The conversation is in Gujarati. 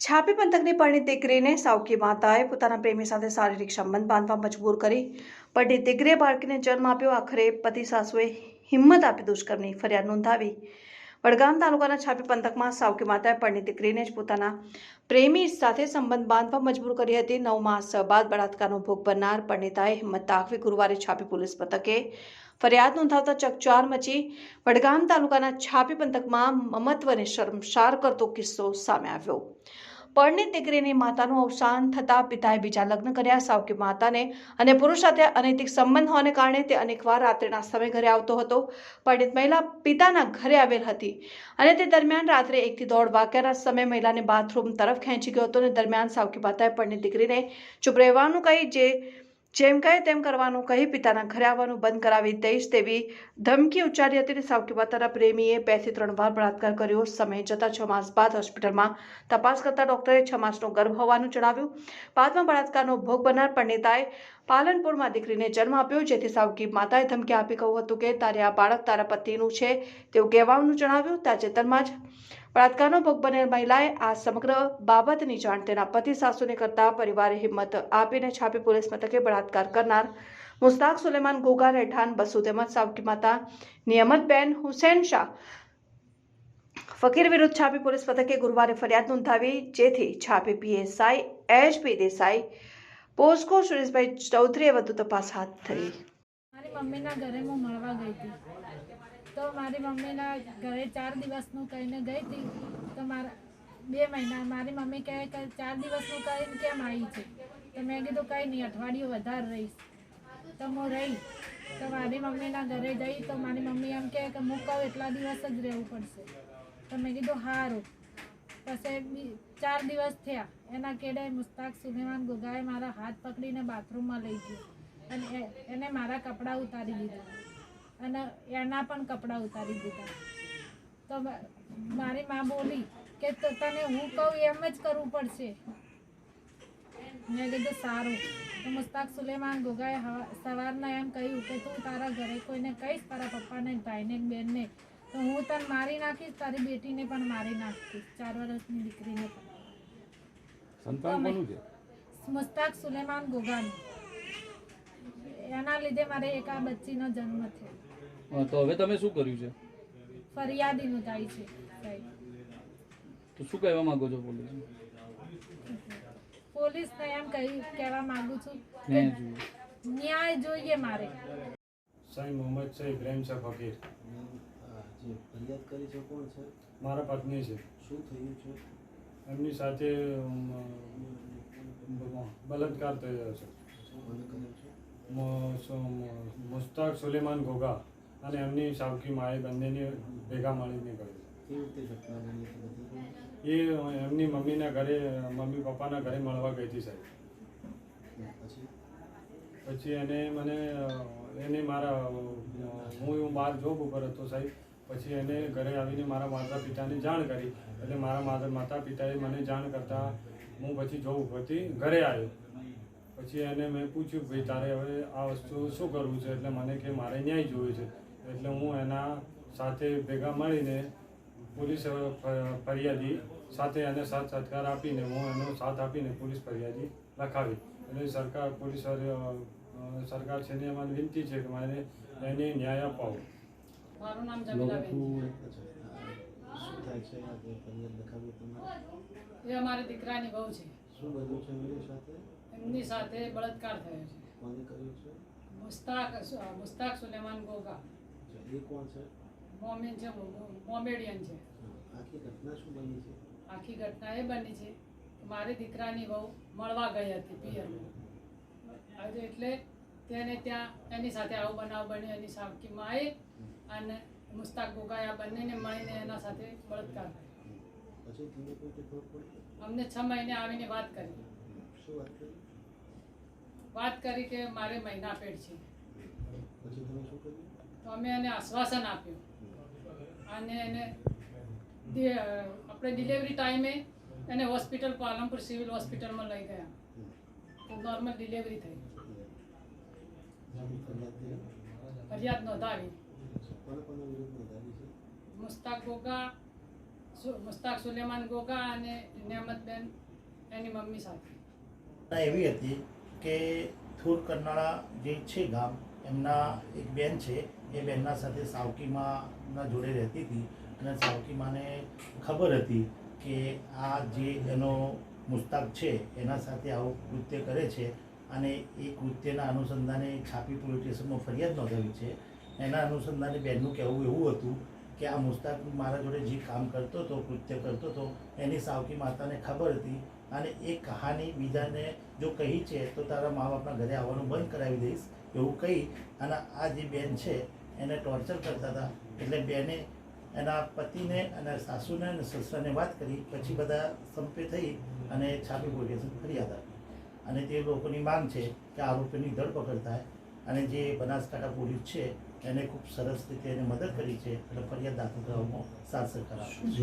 છાપી પંથકની પરણિત દીકરીને સાવકી માતાએ પોતાના પ્રેમી સાથે શારીરિક સંબંધ બાંધવા મજબૂર કરી. પરણિત દીકરીએ બાળકીને જન્મ આપ્યો. આખરે પતિ સાસુએ હિંમત આપી દુષ્કર્મની ફરિયાદ નોંધાવી. વડગામ તાલુકાના છાપી પંથકમાં સાવકી માતાએ પરણિત દીકરીને જ પોતાના પ્રેમી સાથે સંબંધ બાંધવા મજબૂર કરી હતી. નવ માસ બાદ બળાત્કારનો ભોગ બનનાર પરણિતાએ હિંમત દાખવી ગુરુવારે છાપી પોલીસ મથકે ફરિયાદ નોંધાવતા ચકચાર મચી વડગામ તાલુકાના છાપી પંથકમાં મમત્વને શરમસાર કરતો કિસ્સો સામે આવ્યો. પરણિત દીકરીની માતાનું અવસાન થતાં પિતાએ બીજા લગ્ન કર્યા. સાવકી માતાને અને પુરુષ સાથે અનૈતિક સંબંધ હોવાને કારણે તે અનેકવાર રાત્રિના સમય ઘરે આવતો હતો. પરણિત મહિલા પિતાના ઘરે આવેલ હતી અને તે દરમિયાન રાત્રે એકથી દોઢ વાગ્યાના સમયે મહિલાને બાથરૂમ તરફ ખેંચી ગયો હતો અને દરમિયાન સાવકી માતાએ પરણિત દીકરીને ચૂપ રહેવાનું કહી જે જેમ કહે તેમ કરવાનું, કહી પિતાના ઘરે આવવાનું બંધ કરાવી દઈશ તેવી ધમકી ઉચ્ચારી હતી સાવકી માતાના પ્રેમીએ બેથી ત્રણ વાર બળાત્કાર કર્યો. સમય જતાં છ માસ બાદ હોસ્પિટલમાં તપાસ કરતા ડોક્ટરે છ માસનો ગર્ભ હોવાનું જણાવ્યું. બાદમાં બળાત્કારનો ભોગ બનનાર પરિણીતાએ પાલનપુરમાં દીકરીને જન્મ આપ્યો, જેથી સાવકી માતાએ ધમકી આપી કહ્યું હતું કે, તારે આ બાળક તારા પતિનું છે તેવું કહેવાનું જણાવ્યું. તાજેતરમાં જ બળાત્કારનો ભોગ બનેલ મહિલાએ આ સમગ્ર બાબતની જાણ તેના પતિ સાસુને કરતા પરિવારે હિંમત આપીને છાપી પોલીસ મથકે બળાત્કાર કરનાર મુસ્તાક સુલેમાન ગોગા રહેઠાણ બસુ તેમજ સાવકી માતા નિયમતબેન હુસેન શાહ ફકીર વિરુદ્ધ છાપી પોલીસ મથકે ગુરુવારે ફરિયાદ નોંધાવી, જેથી છાપી પીએસઆઈ એચપી દેસાઈ, પોસ્કો સુરેશભાઈ ચૌધરીએ વધુ તપાસ હાથ ધરી. મારી મમ્મીના ઘરે હું મળવા ગઈ હતી. તો મારી મમ્મીના ઘરે ચાર દિવસનું કહીને ગઈ હતી. તો મારા, બે મહિના, મારી મમ્મી કહે કે ચાર દિવસનું કહીને કેમ આવી છે? તો મેં કીધું, કંઈ નહીં, અઠવાડિયું વધારે રહીશ. તો હું રહી. તો મારી મમ્મીના ઘરે જઈ તો મારી મમ્મી એમ કહે કે હું કહું એટલા દિવસ જ રહેવું પડશે. તો મેં કીધું સારું પછી ચાર દિવસ થયા. એના કેડે મુસ્તાક સુલેમાન ગોગાએ મારા હાથ પકડીને બાથરૂમમાં લઈ ગયો અને એને મારા કપડાં ઉતારી દીધા. અને એના પણ કપડાં ઉતારી દીધા. તો મારી માં બોલી કે તને હું કહું એમ જ કરવું પડશે. મેં કીધું સારું. તો મુસ્તાક સુલેમાન ગોગાએ સવારના એમ કહ્યું કે તું તારા ઘરે કોઈને કહીશ તારા પપ્પાને ભાઈને બેનને તો હું તને મારી નાખીશ તારી બેટીને પણ મારી નાખીશ ચાર વર્ષની દીકરીને પણ. સંતાન કોનું છે? મુસ્તાક સુલેમાન ગોગાનું. એના લીધે મારે એક આ બચ્ચીનો જન્મ થયો. તો હવે તમે શું કર્યું છે? ફરિયાદી નોંધાઈ છે તો શું કહેવા માંગો છો પોલીસ પોલીસને એમ કહી કહેવા માંગુ છું ન્યાય જોઈએ. ન્યાય જોઈએ મારે. સાઈ મોહમ્મદ છે ઇબ્રાહિમ શાહ ફકીર. જે ફરિયાદ કરી છે કોણ છે? મારા પત્ની છે. શું થયું છે? એમની સાથે બલાત્કાર થયો છે. મુસ્તાક સુલેમાન ગોગા અને એમની સાવકી માએ બંનેને ભેગા મળીને કર્યું એ એમની મમ્મીના ઘરે મમ્મી પપ્પાના ઘરે મળવા ગઈ હતી સાહેબ. પછી? એને મને એને મારા હું હું બહાર જોબ ઉપર હતો સાહેબ. પછી એને ઘરે આવીને મારા માતા પિતાને જાણ કરી. એટલે મારા માતા માતા પિતાએ મને જાણ કરતા હું પછી જોબ ઉપરથી ઘરે આવ્યો. પછી એને મેં પૂછ્યું ભાઈ તારે હવે આ વસ્તુ શું કરવું છે? એટલે મને કે મારે ન્યાય જોયું છે. એટલે હું એના સાથે ભેગા મળીને પોલીસ ફરિયાદી સાથે એને સાથ સત્કાર આપીને હું એનો સાથ આપીને પોલીસ ફરિયાદી લખાવી. એટલે સરકાર પોલીસ સરકાર છે ને મને વિનંતી છે કે મારે એને ન્યાય અપાવો. મારું નામ જમીલાબેન છે. આ જે ફરિયાદ લખાવી તમારે? છે એ અમારી દીકરાની બહુ છે. શું બન્યું છે એમની સાથે? એમની સાથે બળાત્કાર થયો છે. કોને કર્યું છે? મુસ્તાક મુસ્તાક સુલેમાન ગોગા. અચ્છા, એ કોણ છે? મોમેન છે મોમેડિયન છે. આખી ઘટના શું બની છે? આખી ઘટના એ બની છે મારી દીકરાની બહુ મળવા ગઈ હતી પિયરમાં. એટલે તેને ત્યાં એની સાથે આવું બનાવ બન્યો એની સાવકી માએ અને મુસ્તાક ગોગાયા બંનેને મળીને એના સાથે બળાત્કાર અમને છ મહિને આવીને વાત કરી. વાત કરી? વાત કરી કે મારે મહિના પેટ છે. પછી તમે શું કર્યું? તો અમે એને આશ્વાસન આપ્યું. અને એને આપણે ડિલિવરી ટાઈમે એને હોસ્પિટલ પાલનપુર સિવિલ હોસ્પિટલમાં લઈ ગયા. તો નોર્મલ ડિલિવરી થઈ. ફરિયાદ નોંધાવી. મુસ્તાક ગોગા મુસ્તાક સુલેમાન ગોગા અને નેમતબેન એની મમ્મી સાથે. એવી હતી કે થૂર કરનાળા જે છે ગામ એમના એક બેન છે, એ બહેનના સાથે સાવકીમાના જોડે રહેતી હતી અને સાવકીમાને ખબર હતી કે આ જે એનો મુસ્તાક છે, એના સાથે આવું કૃત્ય કરે છે અને એ કૃત્યના અનુસંધાને છાપી પોલીસ સ્ટેશનમાં ફરિયાદ નોંધાવી છે. એના અનુસંધાને બેનનું કહેવું એવું હતું કે આ મુસ્તાક મારા જોડે જે કામ કરતો હતો, કૃત્ય કરતો હતો, એની સાવકી માતાને ખબર હતી અને એ કહાની બીજાને જો કહી છે, તો તારા મા બાપના ઘરે આવવાનું બંધ કરાવી દઈશ, એવું કહી અને આ જે બેન છે, એને ટોર્ચર કરતા હતા. એટલે બેને એના પતિને અને સાસુને અને સસરાને વાત કરી, પછી બધા સંપે થઈ અને છાપી પોલીસ ફરિયાદ આપી. અને તે લોકોની માંગ છે કે આરોપીની ધરપકડ થાય અને જે બનાસકાંઠા પોલીસ છે, એને ખૂબ સરસ રીતે એને મદદ કરી છે અને ફરિયાદ દાખલ કરવામાં આપ્યો છે.